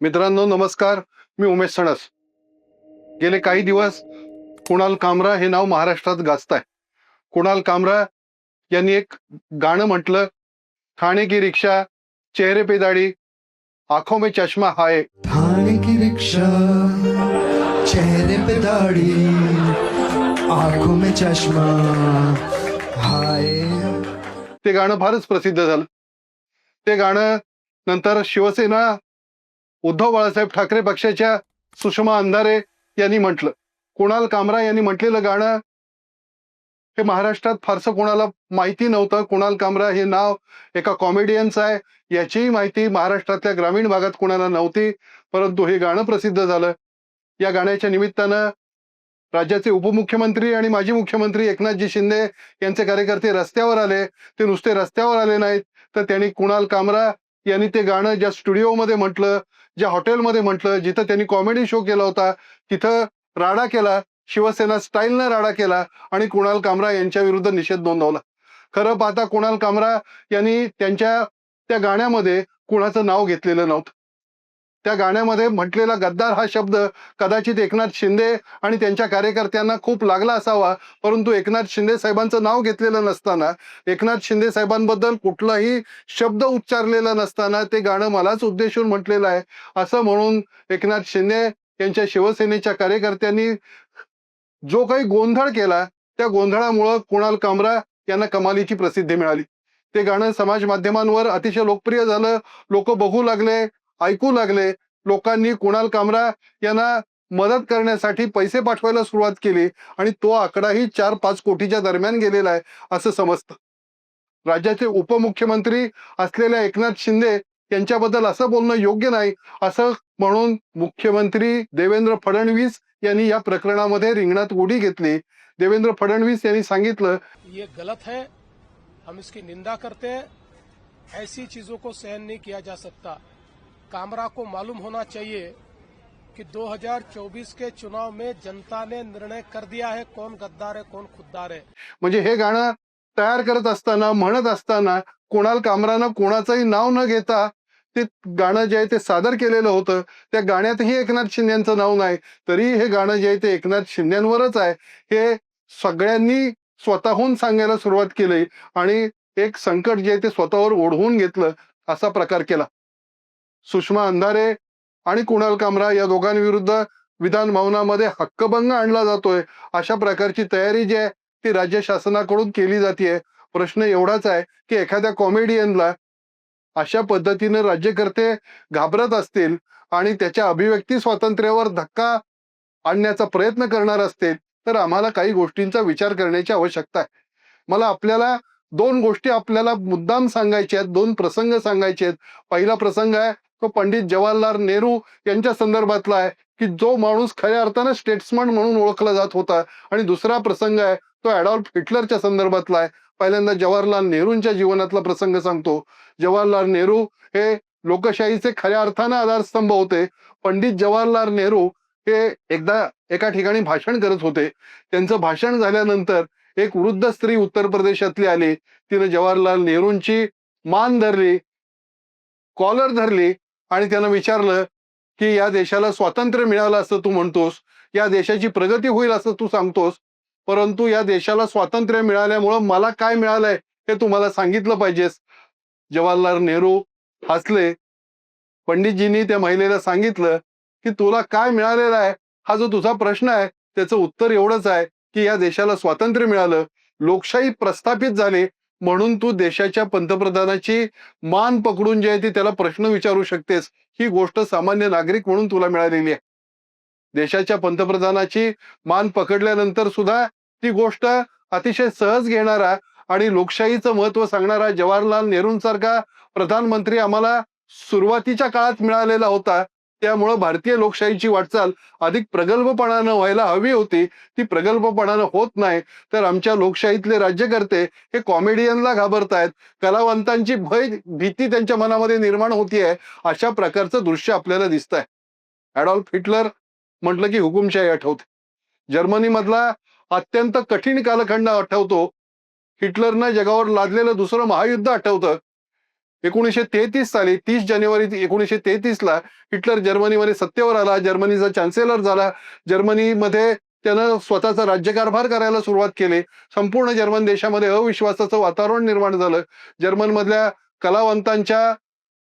मित्रांनो नमस्कार. मी उमेश सणस. गेले काही दिवस कुणाल कामरा हे नाव महाराष्ट्रात गाजताय. कुणाल कामरा यांनी एक गाणं म्हटलं ठाणे की रिक्षा चेहरे पे दाढी आंखों में चष्मा हाय. थाने की रिक्शा चेहरे पे दाढ़ी आंखों में चश्मा हाय। ते गाणं फारच प्रसिद्ध झालं. ते गाणं नंतर शिवसेना उद्धव बाळासाहेब ठाकरे पक्षाच्या सुषमा अंधारे यांनी म्हटलं. कुणाल कामरा यांनी म्हटलेलं गाणं हे महाराष्ट्रात फारसं कोणाला माहिती नव्हतं. कुणाल कामरा हे नाव एका कॉमेडियनचं आहे. याचीही माहिती महाराष्ट्रातल्या ग्रामीण भागात कोणाला नव्हती. परंतु हे गाणं प्रसिद्ध झालं. या गाण्याच्या निमित्तानं राज्याचे उपमुख्यमंत्री आणि माजी मुख्यमंत्री एकनाथजी शिंदे यांचे कार्यकर्ते रस्त्यावर आले. ते नुसते रस्त्यावर आले नाहीत. तर त्यांनी कुणाल कामरा यांनी ते गाणं ज्या स्टुडिओमध्ये म्हटलं ज्या हॉटेलमध्ये म्हटलं जिथं त्यांनी कॉमेडी शो केला होता तिथं राडा केला शिवसेना स्टाईलनं राडा केला आणि कुणाल कामरा यांच्या विरुद्ध निषेध नोंदवला. खरं पाहता कुणाल कामरा यांनी त्यांच्या त्या गाण्यामध्ये कुणाचं नाव घेतलेलं नव्हतं. त्या गाण्यामध्ये म्हटलेला गद्दार हा शब्द कदाचित एकनाथ शिंदे आणि त्यांच्या कार्यकर्त्यांना खूप लागला असावा परंतु एकनाथ शिंदे साहेबांचं नाव घेतलेलं नसताना एकनाथ शिंदे साहेबांबद्दल कुठलाही शब्द उच्चारलेला नसताना ते गाणं मलाच उद्देशून म्हटलेलं आहे. असं म्हणून एकनाथ शिंदे यांच्या शिवसेनेच्या कार्यकर्त्यांनी जो काही गोंधळ केला त्या गोंधळामुळं कुणाल कामरा यांना कमालीची प्रसिद्धी मिळाली. ते गाणं समाज माध्यमांवर अतिशय लोकप्रिय झालं लोक बघू लागले ऐकू लागले. लोकांनी कुणाल कामरा यांना मदत करण्यासाठी पैसे पाठवायला सुरुवात केली आणि तो आकडाही चार पाच कोटीच्या दरम्यान गेलेला आहे असं समजतं. राज्याचे उपमुख्यमंत्री असलेल्या एकनाथ शिंदे यांच्याबद्दल असं बोलणं योग्य नाही असं म्हणून मुख्यमंत्री देवेंद्र फडणवीस यांनी या प्रकरणामध्ये रिंगणात उडी घेतली. देवेंद्र फडणवीस यांनी सांगितलं ये गलत है हम इसकी निंदा करते हैं ऐसी चीजों को सहन नहीं किया जा सकता। कामरा को मालूम होना चाहिए कि 2024 के चुनाव में जनता ने निर्णय कर दिया है कौन गद्दार है कौन खुद्दार है। म्हणजे हे गाणं तयार करत असताना म्हणत असताना कुणाल कामरानं कोणाचंही नाव न घेता ते गाणं जे आहे ते सादर केलेलं होतं. त्या गाण्यातही एकनाथ शिंदेचं नाव नाही. तरी हे गाणं जे आहे ते एकनाथ शिंदेवरच आहे. हे सगळ्यांनी स्वतःहून सांगायला सुरुवात केली आणि एक संकट जे आहे ते स्वतःवर ओढवून घेतलं असा प्रकार केला. सुषमा अंधारे आणि कुणाल कामरा या दोघांविरुद्ध विधान भवनामध्ये हक्कभंग आणला जातोय. अशा प्रकारची तयारी जी आहे ती राज्य शासनाकडून केली जाते प्रश्न एवढाच आहे की एखाद्या कॉमेडियनला अशा पद्धतीने राज्यकर्ते घाबरत असतील आणि त्याच्या अभिव्यक्ती स्वातंत्र्यावर धक्का आणण्याचा प्रयत्न करणार असतील तर आम्हाला काही गोष्टींचा विचार करण्याची आवश्यकता आहे. मला आपल्याला दोन गोष्टी आपल्याला मुद्दाम सांगायच्या आहेत दोन प्रसंग सांगायचे आहेत. पहिला प्रसंग आहे तो पंडित जवाहरलाल नेहरू यांच्या संदर्भातला आहे की जो माणूस खऱ्या अर्थानं स्टेट्समन म्हणून ओळखला जात होता. आणि दुसरा प्रसंग आहे तो ॲडॉल्फ हिटलरच्या संदर्भातला आहे. पहिल्यांदा जवाहरलाल नेहरूंच्या जीवनातला प्रसंग सांगतो. जवाहरलाल नेहरू हे लोकशाहीचे खऱ्या अर्थानं आधारस्तंभ होते. पंडित जवाहरलाल नेहरू हे एकदा एका ठिकाणी भाषण करत होते. त्यांचं भाषण झाल्यानंतर एक वृद्ध स्त्री उत्तर प्रदेशातली आली. तिने जवाहरलाल नेहरूंची मान धरली कॉलर धरली आणि त्यानं विचारलं की या देशाला स्वातंत्र्य मिळालं असं तू म्हणतोस या देशाची प्रगती होईल असं तू सांगतोस परंतु या देशाला स्वातंत्र्य मिळाल्यामुळं मला काय मिळालंय हे तू मला सांगितलं पाहिजेस. जवाहरलाल नेहरू हसले. पंडितजींनी त्या महिलेला सांगितलं की तुला काय मिळालेलं आहे? हा जो तुझा प्रश्न आहे त्याचं उत्तर एवढंच आहे की या देशाला स्वातंत्र्य मिळालं. लोकशाही प्रस्थापित झाली. म्हणून तू देशाच्या पंतप्रधानाची मान पकडून जे आहे ती त्याला प्रश्न विचारू शकतेस. ही गोष्ट सामान्य नागरिक म्हणून तुला मिळालेली आहे. देशाच्या पंतप्रधानाची मान पकडल्यानंतर सुद्धा ती गोष्ट अतिशय सहज घेणारा आणि लोकशाहीचं महत्त्व सांगणारा जवाहरलाल नेहरूंसारखा प्रधानमंत्री आम्हाला सुरुवातीच्या काळात मिळालेला होता. त्यामुळं भारतीय लोकशाहीची वाटचाल अधिक प्रगल्भपणानं व्हायला हवी होती. ती प्रगल्भपणानं होत नाही. तर आमच्या लोकशाहीतले राज्यकर्ते हे कॉमेडियनला घाबरतायत. कलावंतांची भय भीती त्यांच्या मनामध्ये निर्माण होतीये. अशा प्रकारचं दृश्य आपल्याला दिसत आहे ॲडॉल्फ हिटलर म्हटलं की हुकुमशाही आठवते. जर्मनीमधला अत्यंत कठीण कालखंड आठवतो. हिटलरनं जगावर लादलेलं दुसरं महायुद्ध आठवतं. एकोणीसशे तेहतीस साली तीस जानेवारी एकोणीसशे तेहतीसला हिटलर जर्मनीमध्ये सत्तेवर आला. जर्मनीचा चान्सेलर झाला. जर्मनीमध्ये त्यानं स्वतःचा राज्यकारभार करायला सुरुवात केली. संपूर्ण जर्मन देशामध्ये अविश्वासाचं वातावरण निर्माण झालं. जर्मनमधल्या कलावंतांच्या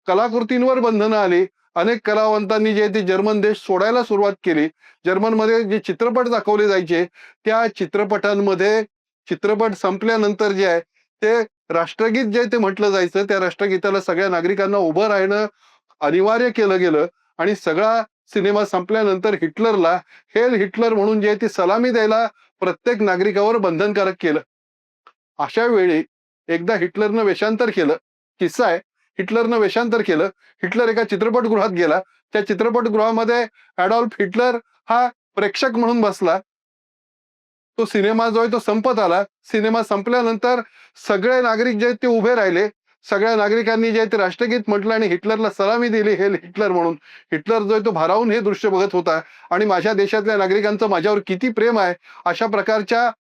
कलाकृतींवर बंधनं आली. अनेक कलावंतांनी जे ते जर्मन देश सोडायला सुरुवात केली. जर्मनमध्ये जे चित्रपट दाखवले जायचे त्या चित्रपटांमध्ये चित्रपट संपल्यानंतर जे आहे ते राष्ट्रगीत जे ते म्हटलं जायचं त्या राष्ट्रगीताला सगळ्या नागरिकांना उभं राहणं अनिवार्य केलं गेलं आणि सगळा सिनेमा संपल्यानंतर हिटलरला हेल हिटलर म्हणून जे ती सलामी द्यायला प्रत्येक नागरिकावर बंधनकारक केलं. अशा वेळी एकदा हिटलरनं वेषांतर केलं किस्सा आहे हिटलरनं वेषांतर केलं हिटलर एका चित्रपटगृहात गेला त्या चित्रपटगृहामध्ये ॲडॉल्फ हिटलर हा प्रेक्षक म्हणून बसला तो सिनेमा जो आहे तो संपत आला. सिनेमा संपल्यानंतर सगळे नागरिक जे आहेत ते उभे राहिले. सगळ्या नागरिकांनी जे आहे ते राष्ट्रगीत म्हटलं आणि हिटलरला सलामी दिली. हे हिटलर म्हणून. हिटलर जो आहे तो भारावून हे दृश्य बघत होता. आणि माझ्या देशातल्या नागरिकांचं माझ्यावर किती प्रेम आहे. अशा प्रकारच्या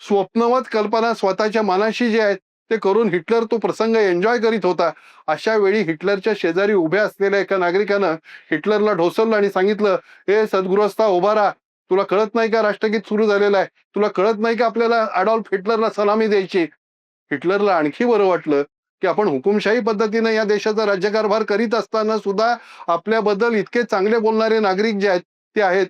स्वप्नवत कल्पना स्वतःच्या मनाशी जे आहेत ते करून हिटलर तो प्रसंग एन्जॉय करीत होता. अशा वेळी हिटलरच्या शेजारी उभ्या असलेल्या एका नागरिकानं हिटलरला ढोसवलं आणि सांगितलं हे सद्गृहस्था उभा राहा. तुला कळत नाही का राष्ट्रगीत सुरू झालेलं आहे? तुला कळत नाही का आपल्याला अडॉल्फ हिटलरला सलामी द्यायची? हिटलरला आणखी बरं वाटलं की आपण हुकुमशाही पद्धतीने या देशाचा राज्यकारभार करीत असताना सुद्धा आपल्याबद्दल इतके चांगले बोलणारे नागरिक जे आहेत ते आहेत.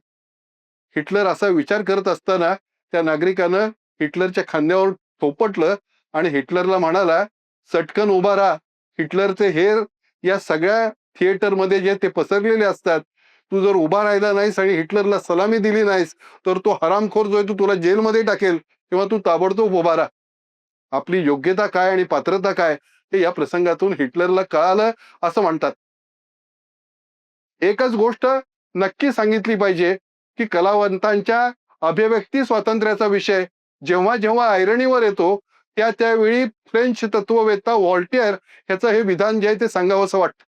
हिटलर असा विचार करत असताना त्या नागरिकानं हिटलरच्या खांद्यावर थोपटलं आणि हिटलरला म्हणाला चटकन उभा राहा. हिटलरचे हेर या सगळ्या थिएटरमध्ये जे ते पसरलेले असतात तू जर उभा राहिला नाहीस आणि हिटलरला सलामी दिली नाहीस तर तो हरामखोर जो आहे तो तुला जेलमध्ये टाकेल किंवा तू ताबडतोब उभा राहा. आपली योग्यता काय आणि पात्रता काय हे या प्रसंगातून हिटलरला कळालं असं म्हणतात. एकच गोष्ट नक्की सांगितली पाहिजे की कलावंतांच्या अभिव्यक्ती स्वातंत्र्याचा विषय जेव्हा जेव्हा ऐरणीवर येतो त्या त्यावेळी फ्रेंच तत्ववेत्ता वॉल्टियर ह्याचं हे विधान जे आहे ते सांगावंसं वाटतं.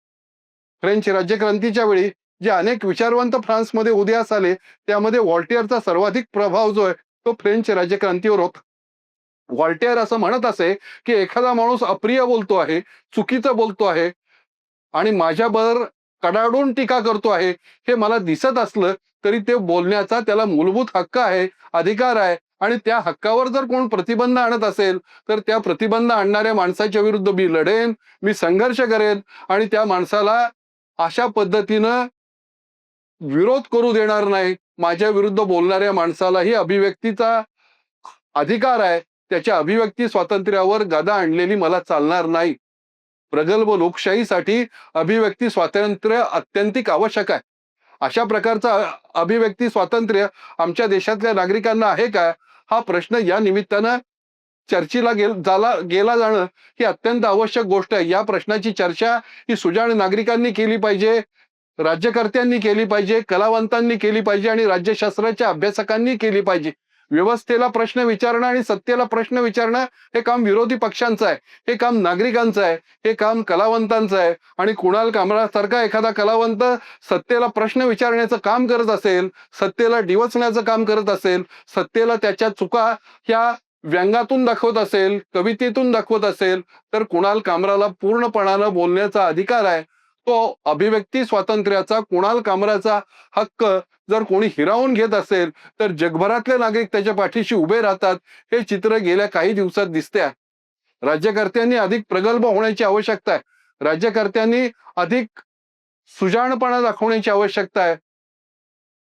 फ्रेंच राज्यक्रांतीच्या वेळी जे अनेक विचारवंत फ्रान्समध्ये उदयास आले त्यामध्ये वॉल्टियरचा सर्वाधिक प्रभाव जो आहे तो फ्रेंच राज्यक्रांतीवर होता. वॉल्टेअर असं म्हणत असे की एखादा माणूस अप्रिय बोलतो आहे चुकीचं बोलतो आहे आणि माझ्यावर कडाडून टीका करतो आहे हे मला दिसत असलं तरी ते बोलण्याचा त्याला मूलभूत हक्क आहे अधिकार आहे आणि त्या हक्कावर जर कोण प्रतिबंध आणत असेल तर त्या प्रतिबंध आणणाऱ्या माणसाच्या विरुद्ध मी लढेन मी संघर्ष करेन आणि त्या माणसाला अशा पद्धतीनं विरोध करू देणार नाही. माझ्या विरुद्ध बोलणाऱ्या माणसालाही अभिव्यक्तीचा अधिकार आहे. त्याच्या अभिव्यक्ती स्वातंत्र्यावर गदा आणलेली मला चालणार नाही. प्रगल्भ लोकशाहीसाठी अभिव्यक्ती स्वातंत्र्य अत्यंतिक आवश्यक आहे. अशा प्रकारचा अभिव्यक्ती स्वातंत्र्य आमच्या देशातल्या नागरिकांना आहे का? हा प्रश्न या निमित्तानं चर्चेला गेल झाला गेला जाणं ही अत्यंत आवश्यक गोष्ट आहे. या प्रश्नाची चर्चा ही सुजाण नागरिकांनी केली पाहिजे. राज्यकर्त्यांनी केली पाहिजे कलावंतांनी केली पाहिजे आणि राज्यशास्त्राच्या अभ्यासकांनी केली पाहिजे. व्यवस्थेला प्रश्न विचारणं आणि सत्तेला प्रश्न विचारणं हे काम विरोधी पक्षांचं आहे. हे काम नागरिकांचं आहे. हे काम कलावंतांचं आहे. आणि कुणाल कामरासारखा एखादा कलावंत सत्तेला प्रश्न विचारण्याचं काम करत असेल सत्तेला डिवचण्याचं काम करत असेल सत्तेला त्याच्या चुका ह्या व्यंगातून दाखवत असेल कवितेतून दाखवत असेल तर कुणाल कामराला पूर्णपणानं बोलण्याचा अधिकार आहे. तो अभिव्यक्ती स्वातंत्र्याचा कुणाल कामराचा हक्क जर कोणी हिरावून घेत असेल तर जगभरातले नागरिक त्याच्या पाठीशी उभे राहतात हे चित्र गेल्या काही दिवसात दिसते आहे. राज्यकर्त्यांनी अधिक प्रगल्भ होण्याची आवश्यकता आहे. राज्यकर्त्यांनी अधिक सुजाणपणा दाखवण्याची आवश्यकता आहे.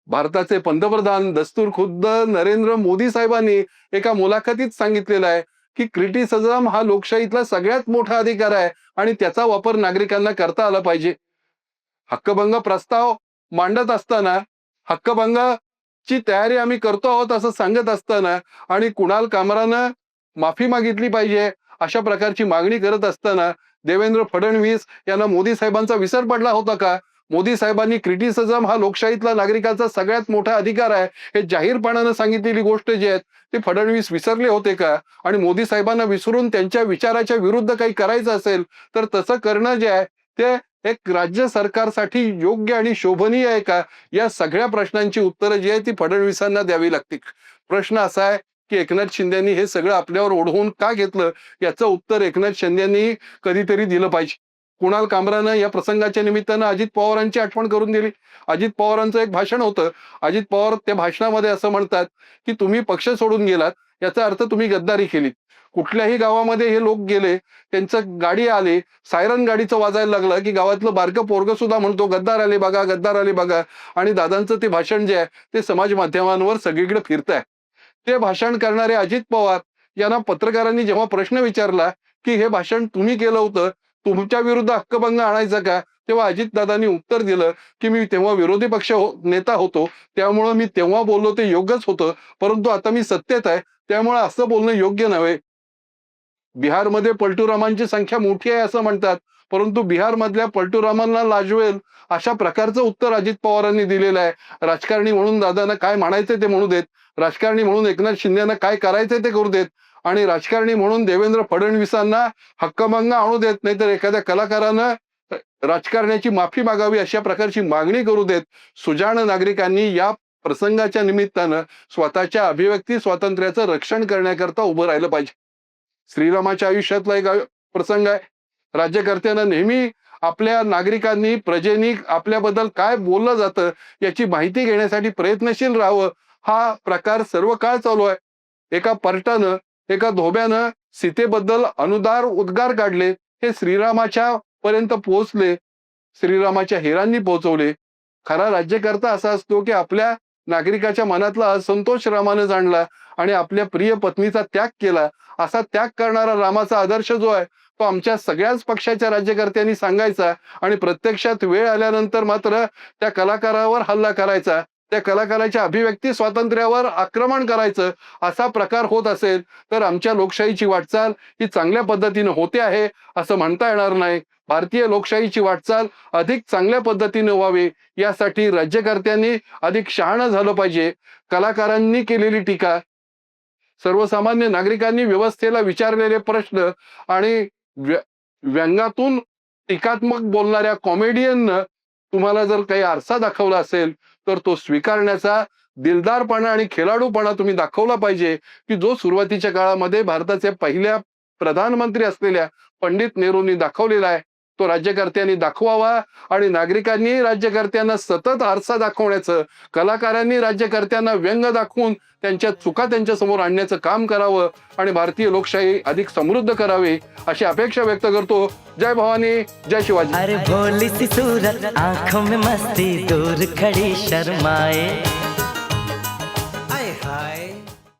भारताचे पंतप्रधान दस्तूर खुद्द नरेंद्र मोदी साहेबांनी एका मुलाखतीत सांगितलेलं आहे की क्रिटिसिझम हा लोकशाहीतला सगळ्यात मोठा अधिकार आहे आणि त्याचा वापर नागरिकांना करता आला पाहिजे. हक्कभंग प्रस्ताव मांडत असताना हक्कभंगाची तयारी आम्ही करतो आहोत असं सांगत असताना आणि कुणाल कामरानं माफी मागितली पाहिजे अशा प्रकारची मागणी करत असताना देवेंद्र फडणवीस यांना मोदी साहेबांचा विसर पडला होता का? मोदी साहेबांनी क्रिटिसिझम हा लोकशाहीतला नागरिकाचा सगळ्यात मोठा अधिकार आहे. हे जाहीरपणानं सांगितलेली गोष्ट जी आहे ते फडणवीस विसरले होते का? आणि मोदी साहेबांना विसरून त्यांच्या विचाराच्या विरुद्ध काही करायचं असेल तर तसं करणं जे आहे ते एक राज्य सरकारसाठी योग्य आणि शोभनीय आहे का? या सगळ्या प्रश्नांची उत्तरं जी आहे ती फडणवीसांना द्यावी लागतील. प्रश्न असा आहे की एकनाथ शिंदेनी हे सगळं आपल्यावर ओढवून का घेतलं? याचं उत्तर एकनाथ शिंदेनी कधीतरी दिलं पाहिजे. कुणाल कामरानं या प्रसंगाच्या निमित्तानं अजित पवारांची आठवण करून दिली. अजित पवारांचं एक भाषण होतं. अजित पवार त्या भाषणामध्ये असं म्हणतात की तुम्ही पक्ष सोडून गेलात. याचा अर्थ तुम्ही गद्दारी केलीत. कुठल्याही गावामध्ये हे लोक गेले त्यांचं गाडी आले सायरन गाडीचं वाजायला लागलं की गावातलं बारकं पोरग सुद्धा म्हणतो गद्दार आले बघा गद्दार आले बघा. आणि दादांचं ते भाषण जे आहे ते समाज माध्यमांवर सगळीकडे फिरत आहे ते भाषण करणारे अजित पवार यांना पत्रकारांनी जेव्हा प्रश्न विचारला की हे भाषण तुम्ही केलं होतं तुमच्या विरुद्ध हक्कभंग आणायचा का? तेव्हा अजितदादांनी उत्तर दिलं की मी तेव्हा विरोधी पक्ष हो- नेता होतो. त्यामुळं मी तेव्हा बोललो ते योग्यच होतं. परंतु आता मी सत्तेत आहे. त्यामुळे असं बोलणं योग्य नव्हे. बिहारमध्ये पलटूरामांची संख्या मोठी आहे असं म्हणतात. परंतु बिहारमधल्या पलटूरामांना लाजवेल अशा प्रकारचं उत्तर अजित पवारांनी दिलेलं आहे. राजकारणी म्हणून दादांना काय म्हणायचं ते म्हणू देत. राजकारणी म्हणून एकनाथ शिंदेना काय करायचंय ते करू देत. आणि राजकारणी म्हणून देवेंद्र फडणवीसांना हक्कमंग आणू देत. नाहीतर एखाद्या कलाकारानं राजकारण्याची माफी मागावी अशा प्रकारची मागणी करू देत. सुजाण नागरिकांनी या प्रसंगाच्या निमित्तानं स्वतःच्या अभिव्यक्ती स्वातंत्र्याचं रक्षण करण्याकरता उभं राहिलं पाहिजे. श्रीरामाच्या आयुष्यातला एक प्रसंग आहे. राज्यकर्त्यांना नेहमी आपल्या नागरिकांनी प्रजेनी आपल्याबद्दल काय बोललं जातं याची माहिती घेण्यासाठी प्रयत्नशील राहावं हा प्रकार सर्व काळ चालू आहे. एका पर्टानं एका धोब्यानं सीतेबद्दल अनुदार उद्गार काढले हे श्रीरामाच्या पर्यंत पोहोचले. श्रीरामाच्या हेरांनी पोहोचवले. खरा राज्यकर्ता असा असतो की आपल्या नागरिकाच्या मनातला असंतोष रामानं जाणला. आणि आपल्या प्रिय पत्नीचा त्याग केला. असा त्याग करणारा रामाचा आदर्श जो आहे तो आमच्या सगळ्याच पक्षाच्या राज्यकर्त्यांनी सांगायचा आणि प्रत्यक्षात वेळ आल्यानंतर मात्र त्या कलाकारावर हल्ला करायचा. त्या कलाकाराच्या अभिव्यक्ती स्वातंत्र्यावर आक्रमण करायचं. असा प्रकार होत असेल तर आमच्या लोकशाहीची वाटचाल ही चांगल्या पद्धतीनं होते आहे असं म्हणता येणार नाही. भारतीय लोकशाहीची वाटचाल अधिक चांगल्या पद्धतीने व्हावी यासाठी राज्यकर्त्यांनी अधिक शहाणं झालं पाहिजे. कलाकारांनी केलेली टीका सर्वसामान्य नागरिकांनी व्यवस्थेला विचारलेले प्रश्न आणि व्य- व्यंगातून टीकात्मक बोलणाऱ्या कॉमेडियननं तुम्हाला जर काही आरसा दाखवला असेल तर तो स्वीकारण्याचा दिलदारपणा आणि खेळाडूपणा तुम्ही दाखवला पाहिजे की जो सुरुवातीच्या काळामध्ये भारताचे पहिल्या प्रधानमंत्री असलेल्या पंडित नेहरूंनी दाखवलेला आहे. तो राज्यकर्त्यांनी दाखवावा आणि नागरिकांनी राज्यकर्त्यांना सतत आरसा दाखवण्याचं कलाकारांनी राज्यकर्त्यांना व्यंग दाखवून त्यांच्या चुका त्यांच्यासमोर आणण्याचं काम करावं आणि भारतीय लोकशाही अधिक समृद्ध करावी अशी अपेक्षा व्यक्त करतो. जय भवानी जय शिवाजी. अरे भोली सी सूरत आंखों में मस्ती दूर खड़ी शर्माए।